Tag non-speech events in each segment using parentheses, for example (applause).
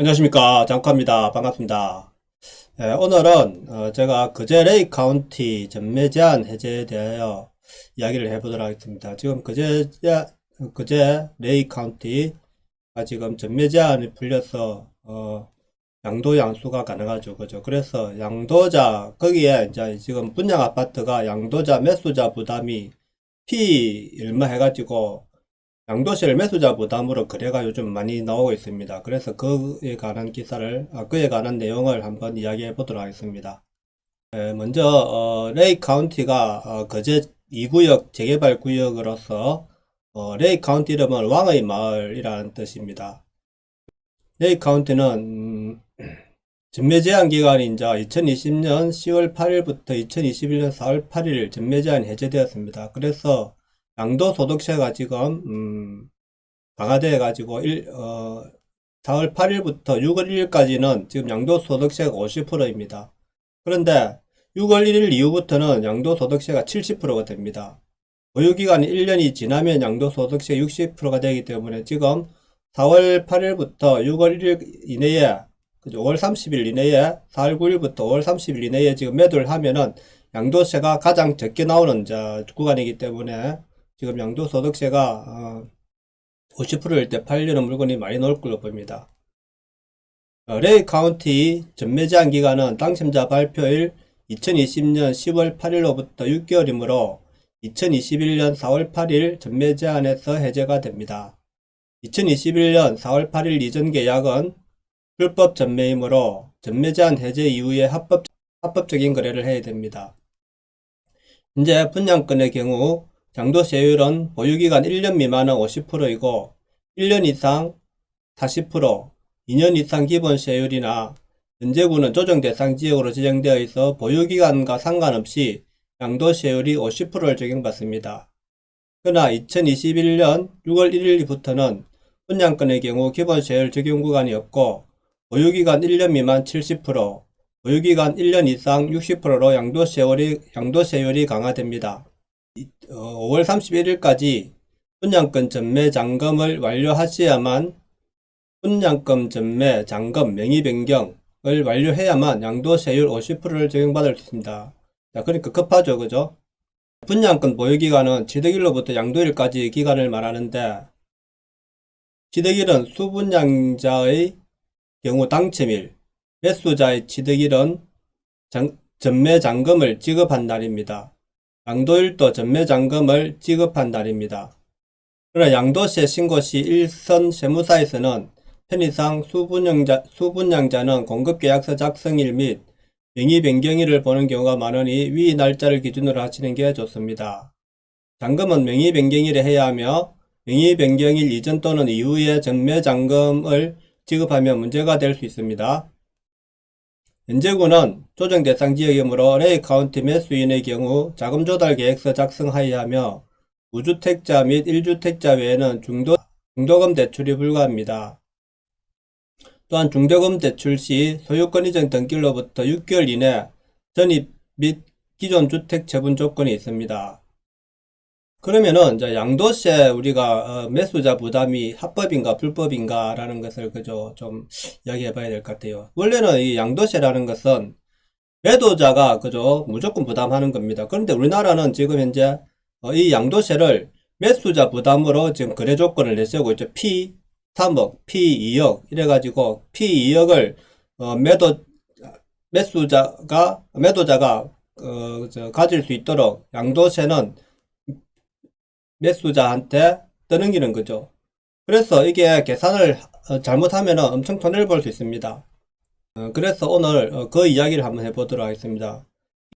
안녕하십니까. 장카입니다. 반갑습니다. 예, 오늘은 어, 제가 그제 레이 카운티 전매 제한 해제에 대하여 이야기를 해보도록 하겠습니다. 지금 그제 그제 레이 카운티가 지금 전매 제한이 풀려서 어, 양도 양수가 가능하죠. 그죠? 그래서 양도자 거기에 이제 지금 분양 아파트가 양도자 매수자 부담이 P 얼마 해가지고 양도실 매수자 부담으로 거래가 요즘 많이 나오고 있습니다. 그래서 그에 관한 기사를, 아, 그에 관한 내용을 한번 이야기해 보도록 하겠습니다. 에, 먼저, 어, 레이 카운티가, 어, 거제 2구역 재개발 구역으로서, 어, 레이 카운티 이름은 왕의 마을이라는 뜻입니다. 레이 카운티는, 음, (clears throat) 전매 제한 기간이 이제 2020년 10월 8일부터 2021년 4월 8일 전매 제한이 해제되었습니다. 그래서 양도소득세가 지금 음, 강화되어 가지고 1, 어, 4월 8일부터 6월 1일까지는 지금 양도소득세가 50%입니다. 그런데 6월 1일 이후부터는 양도소득세가 70%가 됩니다. 보유기간이 1년이 지나면 양도소득세 60%가 되기 때문에 지금 4월 8일부터 6월 1일 이내에 그죠? 5월 30일 이내에 4월 9일부터 5월 30일 이내에 지금 매도를 하면은 양도세가 가장 적게 나오는 자 구간이기 때문에 지금 양도소득세가 어, 50%일 때 팔려는 물건이 많이 나올 걸로 봅니다. 어, 레이 카운티 전매 제한 기간은 당첨자 발표일 2020년 10월 8일로부터 6개월이므로 2021년 4월 8일 전매 제한에서 해제가 됩니다. 2021년 4월 8일 이전 계약은 불법 전매이므로 전매 제한 해제 이후에 합법, 합법적인 거래를 해야 됩니다. 현재 분양권의 경우 양도 세율은 보유기간 1년 미만은 50%이고 1년 이상 40%, 2년 이상 기본 세율이나 연제구는 조정 대상 지역으로 지정되어 있어 보유기간과 상관없이 양도 세율이 50%를 적용받습니다. 그러나 2021년 6월 1일부터는 분양권의 경우 기본 세율 적용 구간이 없고 보유기간 1년 미만 70%, 보유기간 1년 이상 60%로 양도세율이, 양도세율이 강화됩니다. 5월 31일까지 분양권 전매 잔금을 완료하셔야만 분양권 전매 잔금 명의 변경을 완료해야만 양도세율 50%를 적용받을 수 있습니다. 자, 그러니까 급하죠, 그죠? 분양권 보유기간은 취득일로부터 양도일까지 기간을 말하는데 취득일은 수분양자의 경우 당첨일, 매수자의 취득일은 장, 전매 잔금을 지급한 날입니다. 양도일도 전매잔금을 지급한 날입니다. 그러나 양도세 신고 시 일선 세무사에서는 편의상 수분양자, 수분양자는 공급계약서 작성일 및 명의 변경일을 보는 경우가 많으니 위 날짜를 기준으로 하시는 게 좋습니다. 잔금은 명의 변경일에 해야 하며 명의 변경일 이전 또는 이후에 전매잔금을 지급하면 문제가 될 수 있습니다. 연제구는 조정 대상 지역이므로 레이 카운티 매수인의 경우 자금 조달 계획서 작성하여야 하며 무주택자 및 1주택자 외에는 중도, 중도금 대출이 불가합니다. 또한 중도금 대출 시 소유권 이전 등기로부터 6개월 이내 전입 및 기존 주택 처분 조건이 있습니다. 그러면은 이제 양도세 우리가 어, 매수자 부담이 합법인가 불법인가라는 것을 그저 좀 이야기해 봐야 될 것 같아요. 원래는 이 양도세라는 것은 매도자가 그저 무조건 부담하는 겁니다. 그런데 우리나라는 지금 현재 어, 이 양도세를 매수자 부담으로 지금 거래 조건을 내세우고 있죠. P 3억, P 2억 이래가지고 P 2억을 어, 매도 매수자가 매도자가 어, 저, 가질 수 있도록 양도세는 매수자한테 떠넘기는 거죠. 그래서 이게 계산을 어, 잘못하면 엄청 손해를 볼 수 있습니다. 어, 그래서 오늘 어, 그 이야기를 한번 해보도록 하겠습니다.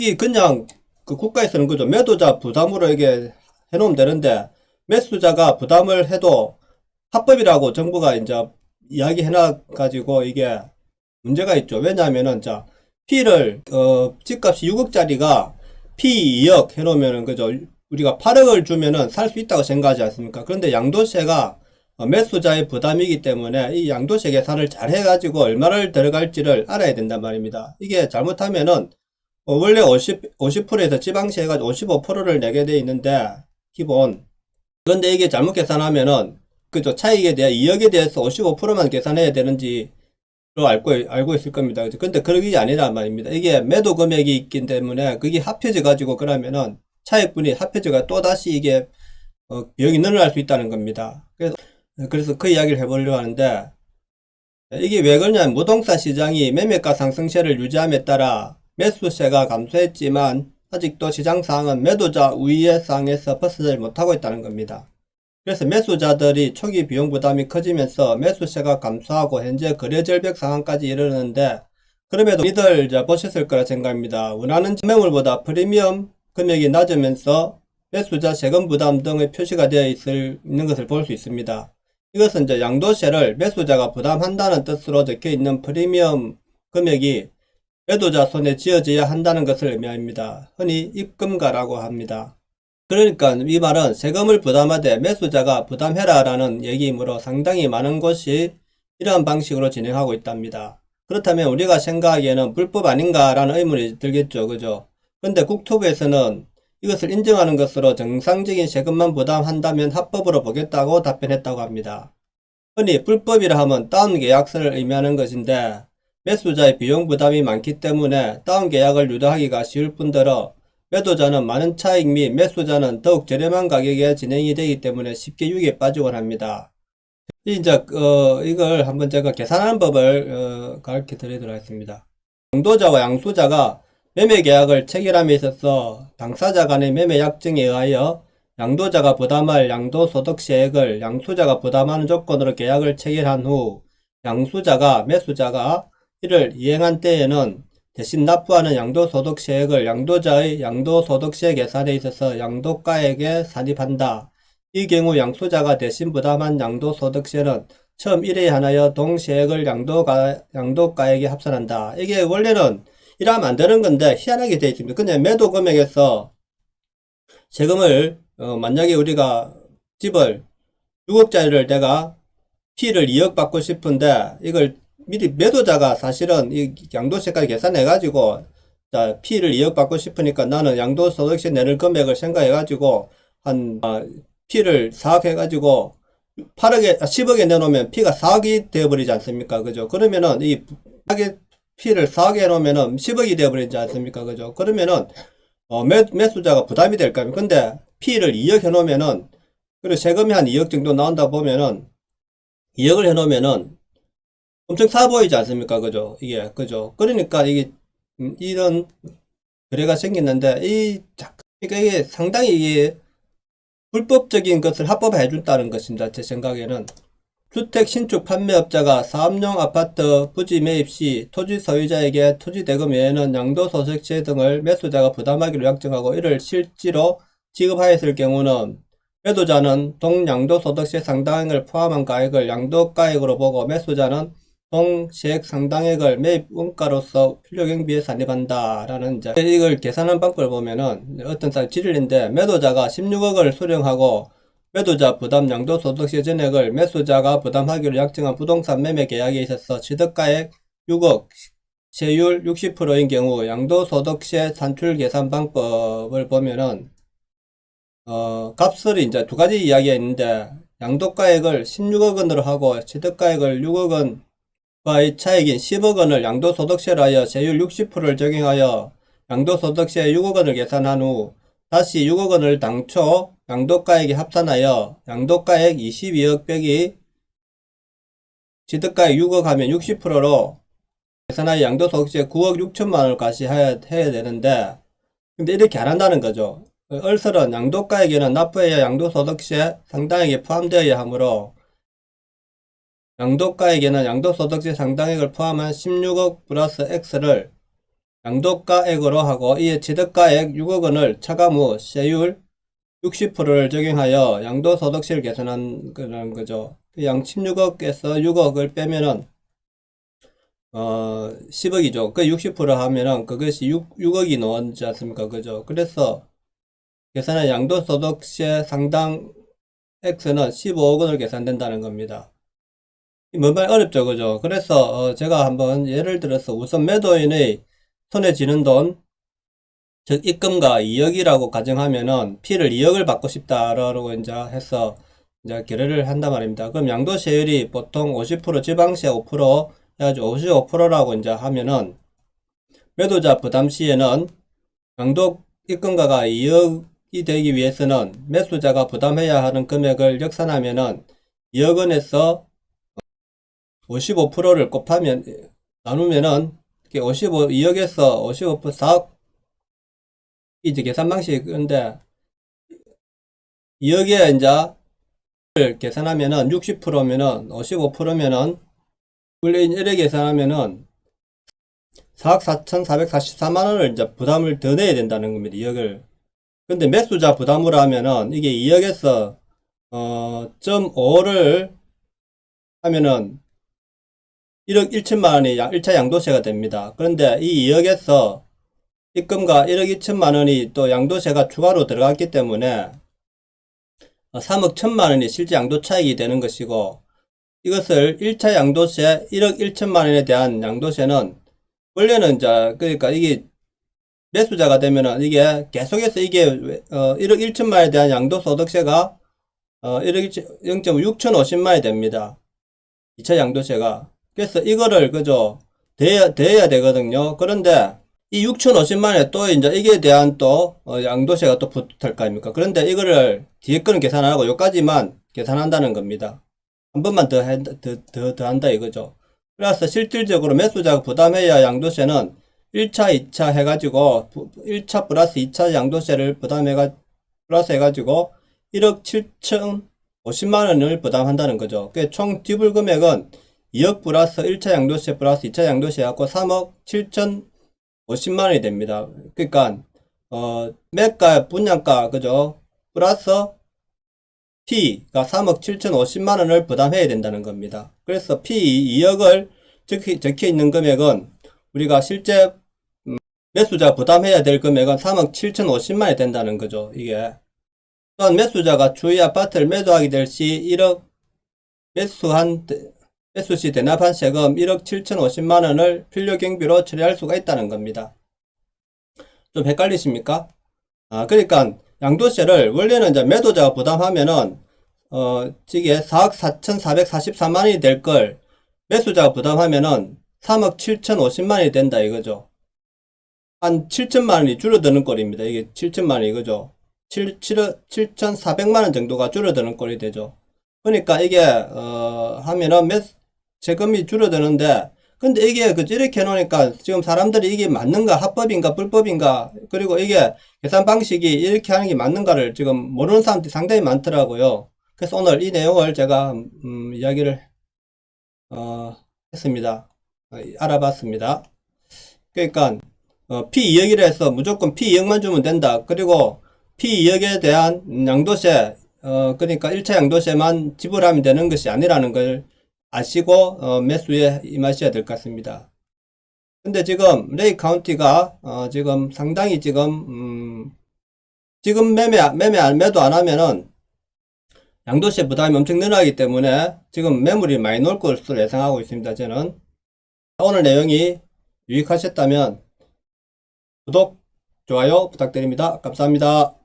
이 그냥 그 국가에서는 그죠. 매도자 부담으로 이게 해놓으면 되는데 매수자가 부담을 해도 합법이라고 정부가 이제 이야기해놔 가지고 이게 문제가 있죠. 왜냐하면은 자 P를 어 집값이 6억짜리가 P 2억 해놓으면은 그죠. 우리가 8억을 주면은 살 수 있다고 생각하지 않습니까? 그런데 양도세가 어, 매수자의 부담이기 때문에 이 양도세 계산을 잘 해가지고 얼마를 들어갈지를 알아야 된단 말입니다. 이게 잘못하면은 어, 원래 50, 50%에서 지방세가 55%를 내게 돼 있는데 기본 그런데 이게 잘못 계산하면은 그죠 차익에 대해 2억에 대해서 55%만 계산해야 되는지 알고, 알고 있을 겁니다. 그죠? 근데 그게 아니란 말입니다. 이게 매도 금액이 있기 때문에 그게 합해져 가지고 그러면은 차익분이 합해져가 또 다시 이게 어, 비용이 늘어날 수 있다는 겁니다. 그래서, 그래서 그 이야기를 해보려고 하는데 이게 왜 그러냐면 부동산 시장이 매매가 상승세를 유지함에 따라 매수세가 감소했지만 아직도 시장 상황은 매도자 우위의 상에서 벗어나지 못하고 있다는 겁니다. 그래서 매수자들이 초기 비용 부담이 커지면서 매수세가 감소하고 현재 거래 절벽 상황까지 이르렀는데 그럼에도 이들 보셨을 거라 생각합니다. 원하는 매물보다 프리미엄 금액이 낮으면서 매수자 세금 부담 등의 표시가 되어 있을, 있는 것을 볼 수 있습니다. 이것은 이제 양도세를 매수자가 부담한다는 뜻으로 적혀 있는 프리미엄 금액이 매도자 손에 쥐어져야 한다는 것을 의미합니다. 흔히 입금가라고 합니다. 그러니까 이 말은 세금을 부담하되 매수자가 부담해라 라는 얘기이므로 상당히 많은 곳이 이러한 방식으로 진행하고 있답니다. 그렇다면 우리가 생각하기에는 불법 아닌가 라는 의문이 들겠죠. 그죠? 근데 국토부에서는 이것을 인정하는 것으로 정상적인 세금만 부담한다면 합법으로 보겠다고 답변했다고 합니다. 흔히 불법이라 하면 다운 계약서를 의미하는 것인데 매수자의 비용 부담이 많기 때문에 다운 계약을 유도하기가 쉬울 뿐더러 매도자는 많은 차익 및 매수자는 더욱 저렴한 가격에 진행이 되기 때문에 쉽게 유기에 빠지곤 합니다. 이제 어, 이걸 한번 제가 계산하는 법을 어, 가르쳐 드리도록 하겠습니다. 양도자와 양수자가 매매 계약을 체결함에 있어서 당사자 간의 매매 약정에 의하여 양도자가 부담할 양도소득세액을 양수자가 부담하는 조건으로 계약을 체결한 후 양수자가 매수자가 이를 이행한 때에는 대신 납부하는 양도소득세액을 양도자의 양도소득세 계산에 있어서 양도가액에 산입한다. 이 경우 양수자가 대신 부담한 양도소득세는 처음 1회 하나여 동시액을 양도가, 양도가액에 합산한다. 이게 원래는 이러면 안 되는 건데 희한하게 되어 있습니다. 그냥 매도 금액에서 세금을 어, 만약에 우리가 집을 6억짜리를 내가 P를 2억 받고 싶은데 이걸 미리 매도자가 사실은 이 양도세까지 계산해 가지고 자 P를 2억 받고 싶으니까 나는 양도소득세 내는 금액을 생각해 가지고 한 아, P를 4억 해 가지고 8억에 10억에 내놓으면 P가 4억이 되어 버리지 않습니까? 그죠? 그러면은 이 P를 4억에 해놓으면은 10억이 되어버리지 않습니까? 그죠? 그러면은 어, 매, 매수자가 부담이 될 겁니다. 근데 P를 2억 해놓으면은 그리고 세금이 한 2억 정도 나온다 보면은 2억을 해놓으면은 엄청 사 보이지 않습니까? 그죠? 이게 그죠? 그러니까 이게 음, 이런 거래가 생겼는데 이 자- 그러니까 이게 상당히 이게 불법적인 것을 합법화해 준다는 것입니다. 제 생각에는 주택 신축 판매업자가 사업용 아파트 부지 매입 시 토지 소유자에게 토지 대금 외에는 양도 소득세 등을 매수자가 부담하기로 약정하고 이를 실지로 지급하였을 경우는 매도자는 동양도 소득세 상당액을 포함한 가액을 양도가액으로 보고 매수자는 동시액 상당액을 매입 원가로서 필요경비에 산입한다 라는 이제 이걸 계산한 방법을 보면은 어떤 사람 지ril인데 매도자가 16억을 수령하고 매도자 부담 양도소득세 전액을 매수자가 부담하기로 약정한 부동산 매매 계약에 있어서 취득가액 6억, 세율 60%인 경우 양도소득세 산출 계산 방법을 보면은 어, 값을 이제 두 가지 이야기가 있는데 양도가액을 16억 원으로 하고 취득가액을 6억 원 과의 차익인 10억 원을 양도소득세로 하여 세율 60%를 적용하여 양도소득세 6억 원을 계산한 후 다시 6억 원을 당초 양도가액에 합산하여 양도가액 22억 빼기 취득가액 6억 하면 60%로 계산하여 양도소득세 9억 6천만 원을 다시 해야, 해야 되는데 근데 이렇게 안 한다는 거죠. 얼설은 양도가액에는 납부해야 양도소득세 상당액이 포함되어야 하므로 양도가액에는 양도소득세 상당액을 포함한 16억 플러스 X를 양도가액으로 하고 이에 취득가액 6억 원을 차감 후 세율 60%를 적용하여 양도소득세를 계산한 거라는 거죠. 양 16억에서 6억을 빼면은 어 10억이죠. 그 60% 하면은 그것이 6, 6억이 나오지 않습니까? 그죠? 그래서 계산한 양도소득세 상당 X는 15억 원을 계산된다는 겁니다. 뭔말 어렵죠, 그죠? 그래서 어, 제가 한번 예를 들어서 우선 매도인의 손에 쥐는 돈, 즉 입금가 2억이라고 가정하면은 P를 2억을 받고 싶다라고 이제 해서 이제 계례를 한단 말입니다. 그럼 양도세율이 보통 50% 지방세 5% 해가지고 55%라고 이제 하면은 매도자 부담 시에는 양도 입금가가 2억이 되기 위해서는 매수자가 부담해야 하는 금액을 역산하면은 2억 원에서 55%를 곱하면 나누면은 55 2억에서 55% 4억 이제 계산 방식인데 2억에 이제 계산하면은 60%면은 55%면은 원래 1억 계산하면은 4억 4,444만 원을 이제 부담을 더 내야 된다는 겁니다. 2억을. 근데 매수자 부담으로 하면은 이게 2억에서 어, 점 5를 하면은 1억 1천만 원이 1차 양도세가 됩니다. 그런데 이 2억에서 입금과 1억 2천만 원이 또 양도세가 추가로 들어갔기 때문에 3억 1천만 원이 실제 양도 차익이 되는 것이고 이것을 1차 양도세 1억 1천만 원에 대한 양도세는 원래는 이제 그러니까 이게 매수자가 되면은 이게 계속해서 이게 어 1억 1천만 원에 대한 양도소득세가 어 1억 0.650만 원이 됩니다. 2차 양도세가. 그래서 이거를 그죠 대야 대야 되거든요. 그런데 이 6,050만 원에 또 이제 이게 대한 또 어, 양도세가 또 붙을 거 아닙니까? 그런데 이거를 뒤에 거는 계산 안 하고 요까지만 계산한다는 겁니다. 한 번만 더, 해, 더, 더, 더 한다 이거죠. 그래서 실질적으로 매수자가 부담해야 양도세는 1차, 2차 해가지고 1차 플러스 2차 양도세를 부담해가 플러스 해가지고 1억 7천 50만 원을 부담한다는 거죠. 그총 지불 금액은 2억 플러스 1차 양도세 플러스 2차 양도세 갖고 3억 7천 50만 원이 됩니다. 그러니까 어 매가 분양가 그죠? 플러스 P가 3억 7,050만 원을 부담해야 된다는 겁니다. 그래서 P 2억을 적혀, 적혀 있는 금액은 우리가 실제 음, 매수자 부담해야 될 금액은 3억 7,050만 원이 된다는 거죠. 이게 또한 매수자가 주의 아파트를 매도하게 될 시 1억 매수한 매수 시 대납한 세금 1억 7,050만 원을 필요 경비로 처리할 수가 있다는 겁니다. 좀 헷갈리십니까? 아, 그러니까 양도세를 원래는 이제 매도자가 부담하면은 어, 이게 4억 4,444만 원이 될 걸 매수자가 부담하면은 3억 7,050만 원이 된다 이거죠. 한 7천만 원이 줄어드는 꼴입니다. 이게 7천만 원 이거죠. 7, 7, 7,400만 원 정도가 줄어드는 꼴이 되죠. 그러니까 이게 어, 하면은 매, 세금이 줄어드는데 근데 이게 그 이렇게 해놓으니까 지금 사람들이 이게 맞는가 합법인가 불법인가 그리고 이게 계산 방식이 이렇게 하는 게 맞는가를 지금 모르는 사람들이 상당히 많더라고요. 그래서 오늘 이 내용을 제가 음, 이야기를 어, 했습니다. 어, 알아봤습니다. 그러니까 어, P2억이라 해서 무조건 P2억만 주면 된다. 그리고 P2억에 대한 양도세 어, 그러니까 1차 양도세만 지불하면 되는 것이 아니라는 걸 아시고 어, 매수에 임하셔야 될 것 같습니다. 근데 지금 레이 카운티가 어, 지금 상당히 지금 음, 지금 매매 매매 안 매도 안 하면은 양도세 부담이 엄청 늘어나기 때문에 지금 매물이 많이 놀 것으로 예상하고 있습니다. 저는 오늘 내용이 유익하셨다면 구독, 좋아요 부탁드립니다. 감사합니다.